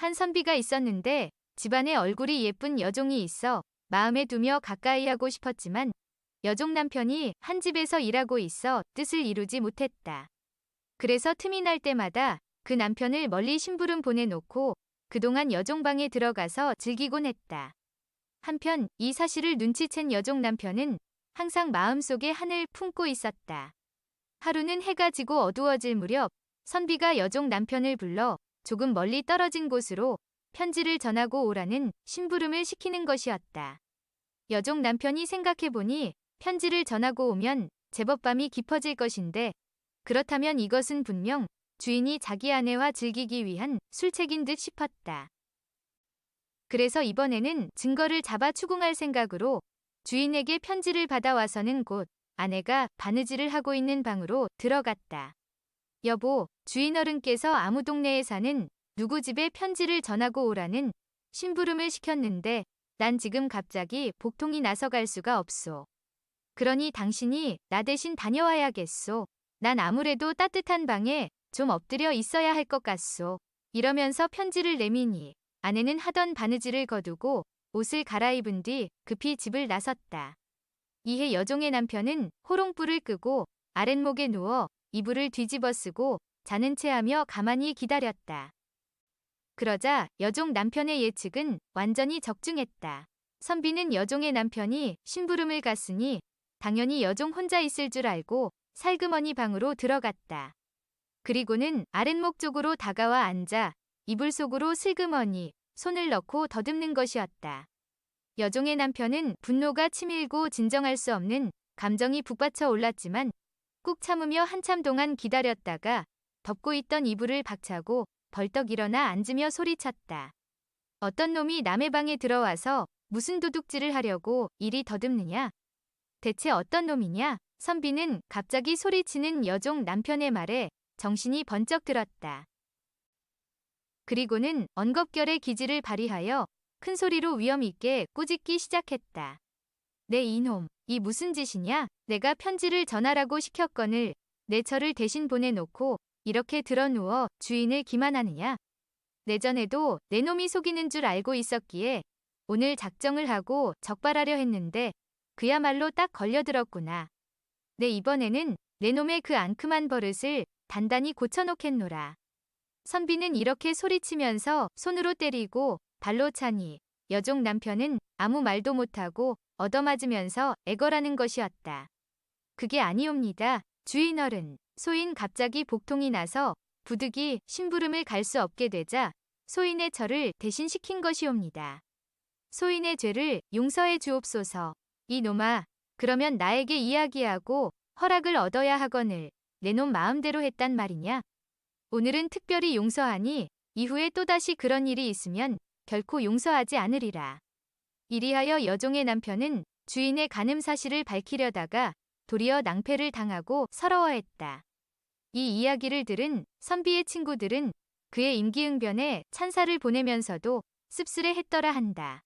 한 선비가 있었는데 집안에 얼굴이 예쁜 여종이 있어 마음에 두며 가까이 하고 싶었지만 여종 남편이 한 집에서 일하고 있어 뜻을 이루지 못했다. 그래서 틈이 날 때마다 그 남편을 멀리 심부름 보내놓고 그동안 여종방에 들어가서 즐기곤 했다. 한편 이 사실을 눈치챈 여종 남편은 항상 마음속에 한을 품고 있었다. 하루는 해가 지고 어두워질 무렵 선비가 여종 남편을 불러 조금 멀리 떨어진 곳으로 편지를 전하고 오라는 심부름을 시키는 것이었다. 여종 남편이 생각해보니 편지를 전하고 오면 제법 밤이 깊어질 것인데 그렇다면 이것은 분명 주인이 자기 아내와 즐기기 위한 술책인 듯 싶었다. 그래서 이번에는 증거를 잡아 추궁할 생각으로 주인에게 편지를 받아와서는 곧 아내가 바느질을 하고 있는 방으로 들어갔다. 여보, 주인 어른께서 아무 동네에 사는 누구 집에 편지를 전하고 오라는 심부름을 시켰는데 난 지금 갑자기 복통이 나서 갈 수가 없소. 그러니 당신이 나 대신 다녀와야겠소. 난 아무래도 따뜻한 방에 좀 엎드려 있어야 할 것 같소. 이러면서 편지를 내미니 아내는 하던 바느질을 거두고 옷을 갈아입은 뒤 급히 집을 나섰다. 이에 여종의 남편은 호롱불을 끄고 아랫목에 누워 이불을 뒤집어 쓰고 자는 체하며 가만히 기다렸다. 그러자 여종 남편의 예측은 완전히 적중했다. 선비는 여종의 남편이 심부름을 갔으니 당연히 여종 혼자 있을 줄 알고 살그머니 방으로 들어갔다. 그리고는 아랫목 쪽으로 다가와 앉아 이불 속으로 슬그머니 손을 넣고 더듬는 것이었다. 여종의 남편은 분노가 치밀고 진정할 수 없는 감정이 북받쳐 올랐지만 꾹 참으며 한참 동안 기다렸다가 덮고 있던 이불을 박차고 벌떡 일어나 앉으며 소리쳤다. 어떤 놈이 남의 방에 들어와서 무슨 도둑질을 하려고 이리 더듬느냐? 대체 어떤 놈이냐? 선비는 갑자기 소리치는 여종 남편의 말에 정신이 번쩍 들었다. 그리고는 언겁결의 기지를 발휘하여 큰 소리로 위험 있게 꾸짖기 시작했다. 내 이놈, 이 무슨 짓이냐? 내가 편지를 전하라고 시켰거늘 내 처를 대신 보내놓고 이렇게 드러누워 주인을 기만하느냐? 내전에도 내 놈이 속이는 줄 알고 있었기에 오늘 작정을 하고 적발하려 했는데 그야말로 딱 걸려들었구나. 내 이번에는 내 놈의 그 앙큼한 버릇을 단단히 고쳐놓겠노라. 선비는 이렇게 소리치면서 손으로 때리고 발로 차니 여종 남편은 아무 말도 못하고 얻어맞으면서 애걸하는 것이었다. 그게 아니옵니다. 주인 어른. 소인 갑자기 복통이 나서 부득이 심부름을 갈 수 없게 되자 소인의 처를 대신 시킨 것이옵니다. 소인의 죄를 용서해 주옵소서. 이놈아, 그러면 나에게 이야기하고 허락을 얻어야 하거늘 내놈 마음대로 했단 말이냐? 오늘은 특별히 용서하니 이후에 또다시 그런 일이 있으면 결코 용서하지 않으리라. 이리하여 여종의 남편은 주인의 간음 사실을 밝히려다가 도리어 낭패를 당하고 서러워했다. 이 이야기를 들은 선비의 친구들은 그의 임기응변에 찬사를 보내면서도 씁쓸해 했더라 한다.